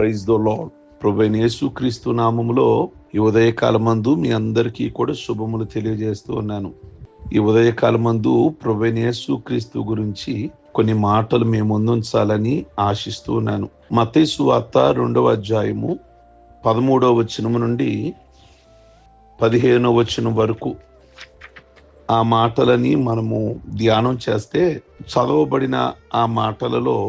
Praise the lord ప్రభైన యేసుక్రీస్తు నామములో ఈ ఉదయకాలమందు మీ అందరికీ కూడా శుభములు తెలియజేస్తూ ఉన్నాను. ఈ ఉదయకాలమందు ప్రభైన యేసుక్రీస్తు గురించి కొన్ని మాటలు మేము ముందుంచాలని ఆశిస్తూ ఉన్నాను. మతేసు వార్త రెండవ అధ్యాయము పదమూడవ వచనము నుండి పదిహేనవ వచనం వరకు ఆ మాటలని మనము ధ్యానం చేస్తే చదవబడిన ఆ మాటలలో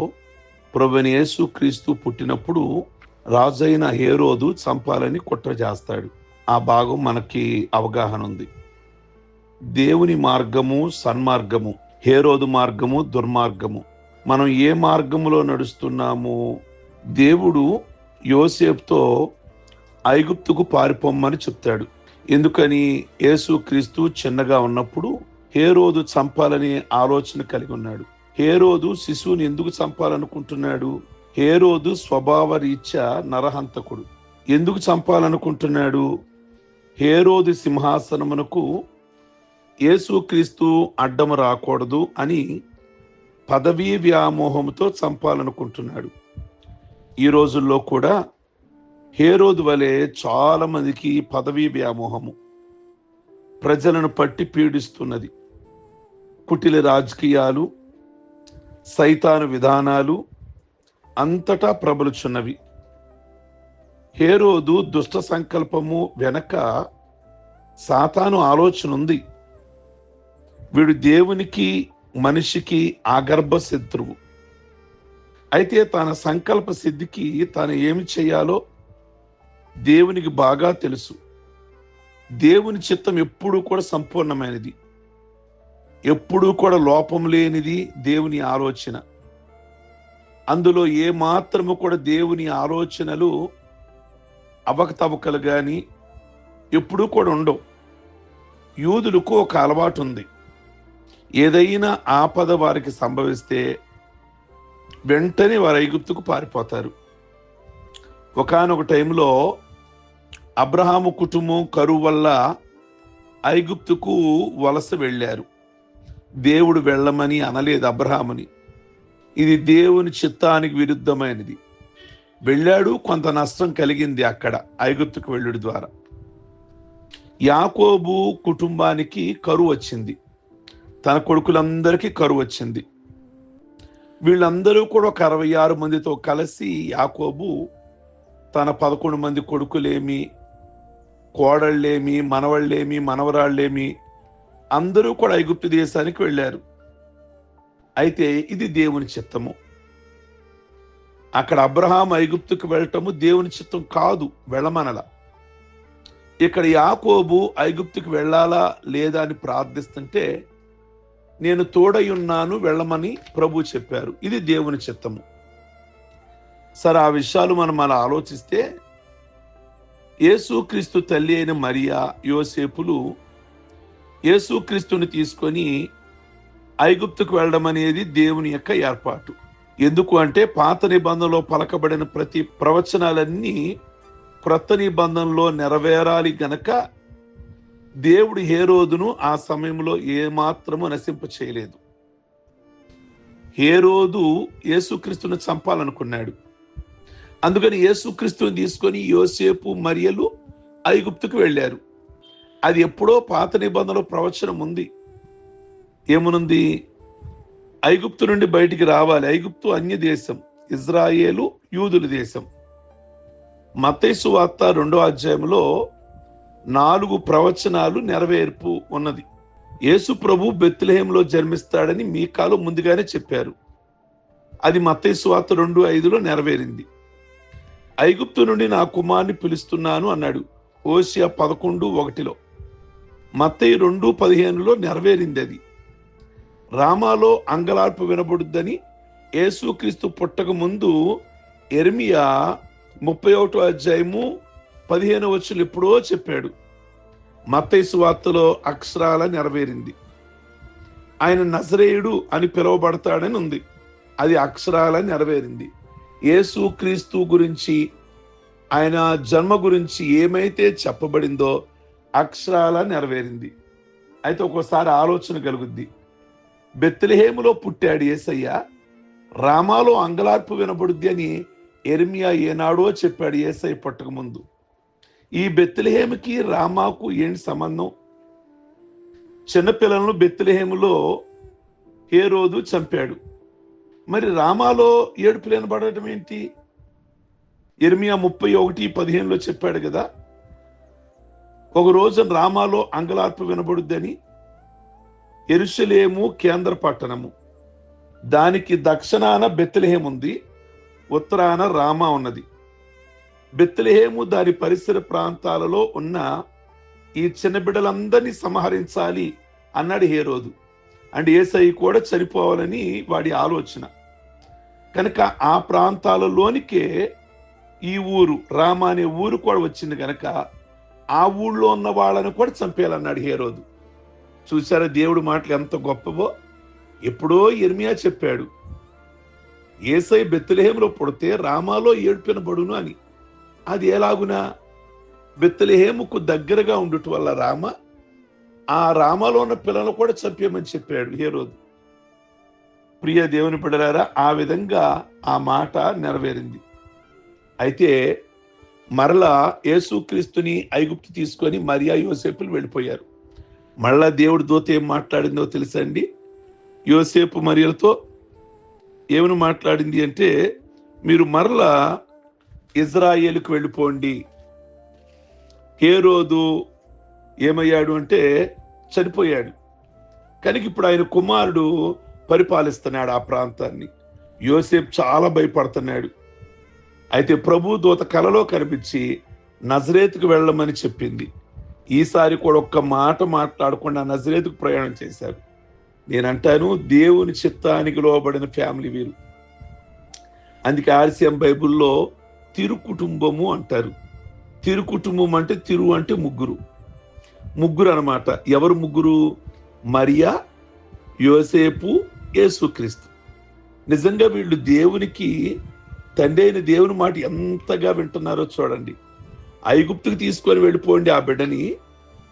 ప్రభుని యేసు క్రీస్తు పుట్టినప్పుడు రాజైన హేరోదు చంపాలని కుట్ర చేస్తాడు. ఆ భాగం మనకి అవగాహన ఉంది. దేవుని మార్గము సన్మార్గము హేరోదు మార్గము దుర్మార్గము. మనం ఏ మార్గములో నడుస్తున్నాము దేవుడు యోసేపుతో ఐగుప్తుకు పారిపోమ్మని చెప్తాడు. ఎందుకని? యేసు క్రీస్తు చిన్నగా ఉన్నప్పుడు హేరోదు చంపాలనే ఆలోచన కలిగి ఉన్నాడు. హేరోదు శిశువుని ఎందుకు చంపాలనుకుంటున్నాడు? హేరోదు స్వభావ రీత్యా నరహంతకుడు. ఎందుకు చంపాలనుకుంటున్నాడు? హేరోదు సింహాసనమునకు యేసుక్రీస్తు అడ్డము రాకూడదు అని పదవీ వ్యామోహంతో చంపాలనుకుంటున్నాడు. ఈ రోజుల్లో కూడా హేరోదు వలె చాలామందికి పదవీ వ్యామోహము. ప్రజలను పట్టి పీడిస్తున్నది. కుటిల రాజకీయాలు సైతాను విధానాలు అంతటా ప్రబలుచున్నవి. హేరోదు దుష్ట సంకల్పము వెనక సాతాను ఆలోచన ఉంది వీడు దేవునికి మనిషికి ఆగర్భ శత్రువు. అయితే తన సంకల్ప సిద్ధికి తాను ఏమి చేయాలో దేవునికి బాగా తెలుసు. దేవుని చిత్తం ఎప్పుడూ కూడా సంపూర్ణమైనది. ఎప్పుడూ కూడా లోపం లేనిది దేవుని ఆలోచన. అందులో ఏ మాత్రము కూడా దేవుని ఆలోచనలు అవకతవకలు కానీ ఎప్పుడూ కూడా ఉండవు. యూదులకు ఒక అలవాటు ఉంది. ఏదైనా ఆపద వారికి సంభవిస్తే వెంటనే వారు ఐగుప్తుకు పారిపోతారు. ఒకనొక టైంలో అబ్రహాము కుటుంబం కరువు వల్ల ఐగుప్తుకు వలస వెళ్ళారు. దేవుడు వెళ్ళమని అనలేదు అబ్రహాముని. ఇది దేవుని చిత్తానికి విరుద్ధమైనది. వెళ్ళాడు కొంత నష్టం కలిగింది అక్కడ ఐగుప్తుకు వెళ్ళుడు ద్వారా. యాకోబు కుటుంబానికి కరువు వచ్చింది. తన కొడుకులందరికీ కరువు వచ్చింది. వీళ్ళందరూ కూడా ఒక అరవై ఆరు మందితో కలిసి యాకోబు తన పదకొండు మంది కొడుకులేమి కోడళ్ళేమి మనవళ్ళేమి మనవరాళ్ళేమి అందరూ కూడా ఐగుప్తు దేశానికి వెళ్ళారు. అయితే ఇది దేవుని చిత్తము. అక్కడ అబ్రహాం ఐగుప్తుకు వెళ్ళటము దేవుని చిత్తం కాదు వెళ్ళమనల. ఇక్కడ యాకోబు ఐగుప్తుకు వెళ్ళాలా లేదా అని ప్రార్థిస్తుంటే నేను తోడై ఉన్నాను వెళ్ళమని ప్రభు చెప్పారు. ఇది దేవుని చిత్తము. సరే ఆ విషయాలు మనం అలా ఆలోచిస్తే యేసుక్రీస్తు తల్లి అయిన మరియా యోసేపులు యేసుక్రీస్తుని తీసుకొని ఐగుప్తుకు వెళ్ళడం అనేది దేవుని యొక్క ఏర్పాటు. ఎందుకు అంటే పాత నిబంధనలో పలకబడిన ప్రతి ప్రవచనాలన్నీ క్రొత్త నిబంధనలో నెరవేరాలి గనక దేవుడు హేరోదును ఆ సమయంలో ఏమాత్రము నశింప చేయలేదు హేరోదు యేసుక్రీస్తుని చంపాలనుకున్నాడు. అందుకని యేసుక్రీస్తుని తీసుకొని యోసేపు మరియలు ఐగుప్తుకు వెళ్ళారు. అది ఎప్పుడో పాత నిబంధనలో ప్రవచనం ఉంది. ఏమునుంది ఐగుప్తు నుండి బయటికి రావాలి. ఐగుప్తు అన్య దేశం ఇజ్రాయేలు యూదుల దేశం. మతేసు వార్త రెండో అధ్యాయంలో నాలుగు ప్రవచనాలు నెరవేర్పు ఉన్నది. యేసు ప్రభు బెత్లహేంలో జన్మిస్తాడని మీ కాలు ముందుగానే చెప్పారు. అది మతేసు వార్త రెండు ఐదులో నెరవేరింది. ఐగుప్తు నుండి నా కుమార్ని పిలుస్తున్నాను అన్నాడు. ఓసియా పదకొండు ఒకటిలో. మత్తయి రెండు పదిహేనులో నెరవేరింది అది రామాలో అంగలార్పు వినబడుద్దని యేసుక్రీస్తు పుట్టక ముందు ఎర్మియా ముప్పై ఒకటో అధ్యాయము పదిహేను వచ్చులు ఎప్పుడో చెప్పాడు. మత్తైసు వార్తలో అక్షరాల నెరవేరింది. ఆయన నజరేయుడు అని పిలువబడతాడని ఉంది. అది అక్షరాల నెరవేరింది. యేసు క్రీస్తు గురించి ఆయన జన్మ గురించి ఏమైతే చెప్పబడిందో అక్షరాల నెరవేరింది. అయితే ఒక్కోసారి ఆలోచన కలుగుద్ది. బెత్తలహేములో పుట్టాడు ఏసయ్య. రామాలో అంగలార్పు వినబడుద్ది అని ఎర్మియా ఏనాడో చెప్పాడు ఏసై పట్టకముందు ఈ బెత్తిలహేమికి రామాకు ఏంటి సంబంధం? చిన్నపిల్లలను బెత్తలహేములో ఏ రోజు చంపాడు. మరి రామాలో ఏడుపు లేనబడటం ఏంటి? ఎర్మియా ముప్పై ఒకటి పదిహేనులో చెప్పాడు కదా ఒక రోజు రామాలో అంగలార్పు వినబడుద్దని ఎరుసలేము కేంద్ర పట్టణము. దానికి దక్షిణాన బెత్తలహేం ఉంది ఉత్తరాన రామా ఉన్నది. బెత్తలహేము దాని పరిసర ప్రాంతాలలో ఉన్న ఈ చిన్న బిడ్డలందరినీ సంహరించాలి అన్నాడు హేరోదు. అండ్ ఏసై కూడా చనిపోవాలని వాడి ఆలోచన. కనుక ఆ ప్రాంతాలలోనికే ఈ ఊరు రామ అనే ఊరు కూడా వచ్చింది కనుక ఆ ఊళ్ళో ఉన్న వాళ్ళని కూడా చంపేయాలన్నాడు హేరోదు. చూసారా దేవుడు మాటలు ఎంత గొప్పవో? ఎప్పుడో ఇర్మియా చెప్పాడు ఏసై బెత్తలహేములో పుడితే రామాలో ఏడ్పిన బడును అని. అది ఎలాగునా? బెత్తలహేముకు దగ్గరగా ఉండుట వల్ల రామ ఆ రామాలో ఉన్న పిల్లలు కూడా చంపేయమని చెప్పాడు హేరోదు. ప్రియ దేవుని బిడ్డలారా ఆ విధంగా ఆ మాట నెరవేరింది. అయితే మరలా యేసుక్రీస్తుని ఐగుప్తు తీసుకొని మరియా యోసేపులు వెళ్ళిపోయారు. మళ్ళా దేవుడి దూత ఏం మాట్లాడిందో తెలుసండి యోసేపు మరియలతో ఏమని మాట్లాడింది అంటే మీరు మరలా ఇజ్రాయేలుకు వెళ్ళిపోండి. ఏ రోజు ఏమయ్యాడు అంటే చనిపోయాడు. కనుక ఇప్పుడు ఆయన కుమారుడు పరిపాలిస్తున్నాడు ఆ ప్రాంతాన్ని. యోసేపు చాలా భయపడుతున్నాడు. అయితే ప్రభు దూత కలలో కనిపించి నజరేతుకు వెళ్ళమని చెప్పింది. ఈసారి కూడా ఒక్క మాట మాట్లాడకుండా నజరేతుకు ప్రయాణం చేశారు. నేనంటాను దేవుని చిత్తానికి లోబడిన ఫ్యామిలీ వీరు. అందుకే ఆర్సీఎం బైబుల్లో తిరు కుటుంబము అంటారు. తిరు కుటుంబం అంటే తిరు అంటే ముగ్గురు. ముగ్గురు అన్నమాట. ఎవరు ముగ్గురు? మరియా యోసేపు యేసుక్రీస్తు. నిజంగా వీళ్ళు దేవునికి తండ్రి అయిన దేవుని మాట ఎంతగా వింటున్నారో చూడండి. ఐగుప్తుకు తీసుకొని వెళ్ళిపోండి ఆ బిడ్డని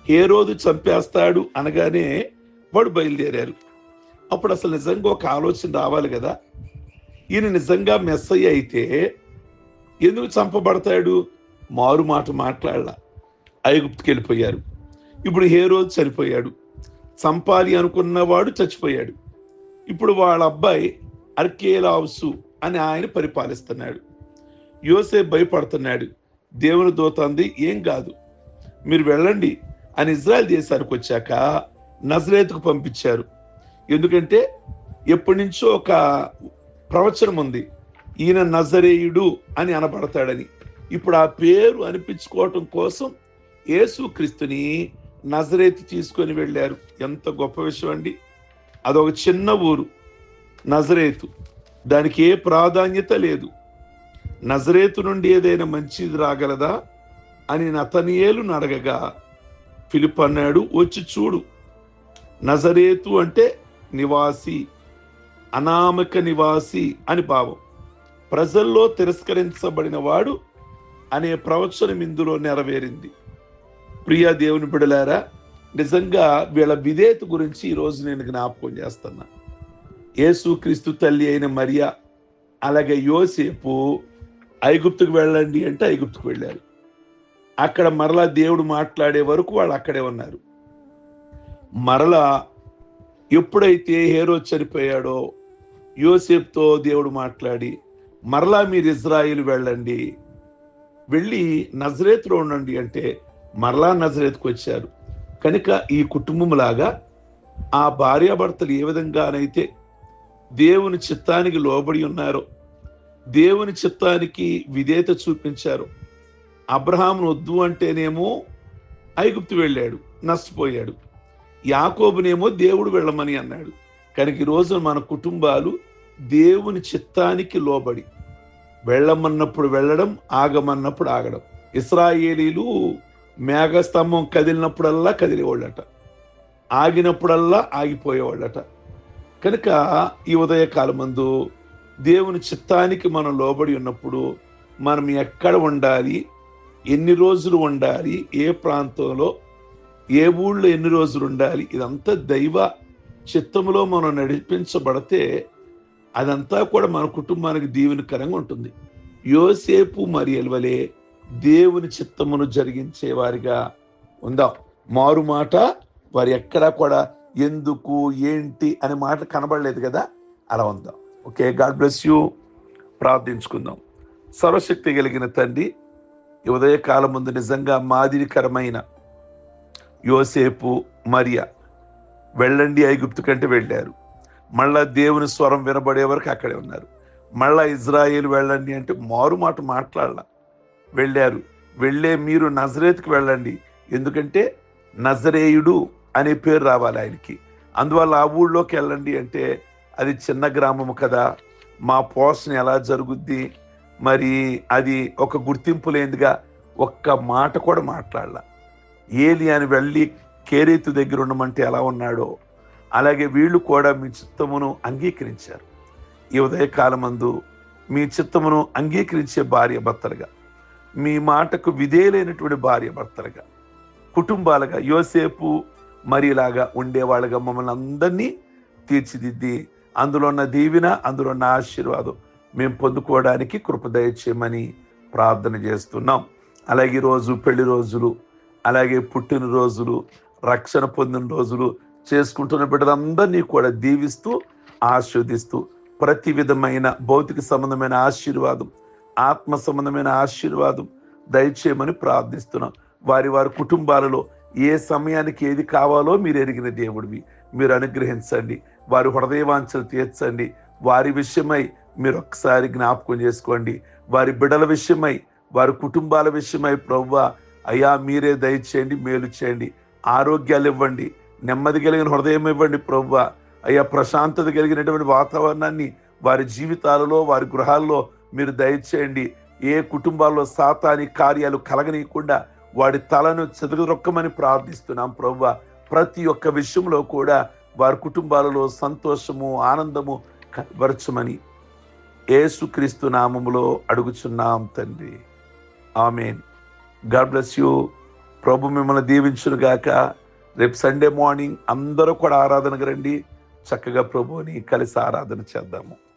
ఏ రోజు చంపేస్తాడు అనగానే వాడు బయలుదేరారు. అప్పుడు అసలు నిజంగా ఒక ఆలోచన రావాలి కదా. ఈయన నిజంగా మెస్సయ్య అయితే ఎందుకు చంపబడతాడు? మారు మాట మాట్లాడాల. ఐగుప్తుకి వెళ్ళిపోయారు. ఇప్పుడు ఏ రోజు చనిపోయాడు. చంపాలి అనుకున్నవాడు చచ్చిపోయాడు. ఇప్పుడు వాళ్ళ అబ్బాయి అర్కేలావుసు అని ఆయన పరిపాలిస్తున్నాడు. యోసే భయపడుతున్నాడు. దేవుని దూత అంది ఏం కాదు. మీరు వెళ్ళండి అని ఇజ్రాయెల్ దేశానికి వచ్చాక నజరేతుకు పంపించారు. ఎందుకంటే ఎప్పటి నుంచో ఒక ప్రవచనం ఉంది ఈయన నజరేయుడు అని అనబడతాడని. ఇప్పుడు ఆ పేరు అనిపించుకోవటం కోసం యేసుక్రీస్తుని నజరేతు తీసుకొని వెళ్ళారు. ఎంత గొప్ప విషయం అండి. అదొక చిన్న ఊరు నజరేతు. దానికి ఏ ప్రాధాన్యత లేదు. నజరేతు నుండి ఏదైనా మంచిది రాగలదా? అని నతనియేలు అడగగా ఫిలిప్ అన్నాడు వచ్చి చూడు. నజరేతు అంటే నివాసి అనామక నివాసి అని భావం. ప్రజల్లో తిరస్కరించబడిన వాడు అనే ప్రవచనం ఇందులో నెరవేరింది. ప్రియా దేవుని బిడలారా నిజంగా వీళ్ళ విధేయత గురించి ఈరోజు నేను జ్ఞాపకం చేస్తున్నాను యేసుక్రీస్తు తల్లి అయిన మరియా అలాగే యోసేపు ఐగుప్తుకు వెళ్ళండి అంటే ఐగుప్తుకు వెళ్ళారు. అక్కడ మరలా దేవుడు మాట్లాడే వరకు వాళ్ళు అక్కడే ఉన్నారు. మరలా ఎప్పుడైతే హేరో చనిపోయాడో యోసేపుతో దేవుడు మాట్లాడి మరలా మీరు ఇజ్రాయిల్ వెళ్ళండి వెళ్ళి నజరేత్లో ఉండండి అంటే మరలా నజరేత్కు వచ్చారు. కనుక ఈ కుటుంబంలాగా ఆ భార్యాభర్తలు ఏ విధంగానైతే దేవుని చిత్తానికి లోబడి ఉన్నారు. దేవుని చిత్తానికి విధేత చూపించారు. అబ్రహాంను వద్దు అంటేనేమో ఐగుప్తు వెళ్ళాడు నష్టపోయాడు. యాకోబునేమో దేవుడు వెళ్ళమని అన్నాడు. కనుక ఈరోజు మన కుటుంబాలు దేవుని చిత్తానికి లోబడి వెళ్ళమన్నప్పుడు వెళ్ళడం ఆగమన్నప్పుడు ఆగడం. ఇస్రాయేలీలు మేఘస్తంభం కదిలినప్పుడల్లా కదిలేవాళ్ళట. ఆగినప్పుడల్లా ఆగిపోయేవాళ్ళట. కనుక ఈ ఉదయకాలమందు దేవుని చిత్తానికి మనం లోబడి ఉన్నప్పుడు మనం ఎక్కడ ఉండాలి? ఎన్ని రోజులు ఉండాలి? ఏ ప్రాంతంలో? ఏ ఊళ్ళో ఎన్ని రోజులు ఉండాలి? ఇదంతా దైవ చిత్తంలో మనం నడిపించబడితే అదంతా కూడా మన కుటుంబానికి దీవెనకరంగా ఉంటుంది. యోసేపు మరియల్ వలె దేవుని చిత్తమును జరిగించే వారిగా ఉందాం. మారు మాట వారు ఎక్కడా కూడా ఎందుకు ఏంటి అనే మాట కనబడలేదు కదా? అలా ఉందాం. Okay God bless you. ప్రార్థించుకుందాం. సర్వశక్తి కలిగిన తండ్రి ఈ ఉదయకాలం ముందు నిజంగా మాదిరికరమైన యోసేపు మరియా వెళ్ళండి ఐగుప్తు కంటే వెళ్ళారు. మళ్ళా దేవుని స్వరం వినబడే వరకు అక్కడే ఉన్నారు. మళ్ళా ఇజ్రాయేల్ వెళ్ళండి అంటే మారు మాట మాట్లాడాల. వెళ్ళారు. వెళ్ళే మీరు నజరేత్కి వెళ్ళండి. ఎందుకంటే నజరేయుడు అనే పేరు రావాలి ఆయనకి. అందువల్ల ఆ ఊళ్ళోకి వెళ్ళండి అంటే అది చిన్న గ్రామము కదా. మా పోషణ ఎలా జరుగుద్ది? మరి అది ఒక గుర్తింపు లేనిదిగా ఒక్క మాట కూడా మాట్లాడాల. ఏలి అని వెళ్ళి కేరేతు దగ్గర ఉండమంటే ఎలా ఉన్నాడో అలాగే వీళ్ళు కూడా మీ చిత్తమును అంగీకరించారు. ఈ ఉదయకాలమందు మీ చిత్తమును అంగీకరించే భార్య భర్తలుగా మీ మాటకు విధేయులైనటువంటి భార్య భర్తలుగా కుటుంబాలుగా యోసేపు మరి ఇలాగా ఉండేవాళ్ళుగా మమ్మల్ని అందరినీ తీర్చిదిద్ది. అందులో ఉన్న దీవెన అందులో ఉన్న ఆశీర్వాదం మేము పొందుకోవడానికి కృప చేయమని ప్రార్థన చేస్తున్నాం. అలాగే ఈరోజు పెళ్ళి రోజులు అలాగే పుట్టినరోజులు రక్షణ పొందిన రోజులు చేసుకుంటున్న బిడ్డలందరినీ కూడా దీవిస్తూ ఆస్వాదిస్తూ ప్రతి విధమైన భౌతిక సంబంధమైన ఆశీర్వాదం ఆత్మ సంబంధమైన ఆశీర్వాదం దయచేయమని ప్రార్థిస్తున్నాం. వారి వారి కుటుంబాలలో ఏ సమయానికి ఏది కావాలో మీరు ఎరిగిన దేవుడివి. మీరు అనుగ్రహించండి. వారి హృదయవాంఛలు తీర్చండి. వారి విషయమై మీరు ఒక్కసారి జ్ఞాపకం చేసుకోండి. వారి బిడల విషయమై వారి కుటుంబాల విషయమై ప్రవ్వా అయ్యా మీరే దయచేయండి మేలు చేయండి. ఆరోగ్యాలు ఇవ్వండి. నెమ్మది కలిగిన హృదయం ఇవ్వండి ప్రవ్వా. అయ్యా ప్రశాంతత కలిగినటువంటి వాతావరణాన్ని వారి జీవితాలలో వారి గృహాల్లో మీరు దయచేయండి. ఏ కుటుంబాల్లో సాతాని కార్యాలు కలగనీయకుండా వాడి తలను చెదరొక్కమని ప్రార్థిస్తున్నాం ప్రభు ప్రతి ఒక్క విషయంలో కూడా వారి కుటుంబాలలో సంతోషము ఆనందము కనబరచమని ఏసుక్రీస్తు నామములో అడుగుచున్నాం తండ్రి. ఆమెన్. God bless you. ప్రభు మిమ్మల్ని దీవించును గాక. రేపు సండే మార్నింగ్ అందరూ కూడా ఆరాధనకు రండి. చక్కగా ప్రభువుని కలిసి ఆరాధన చేద్దాము.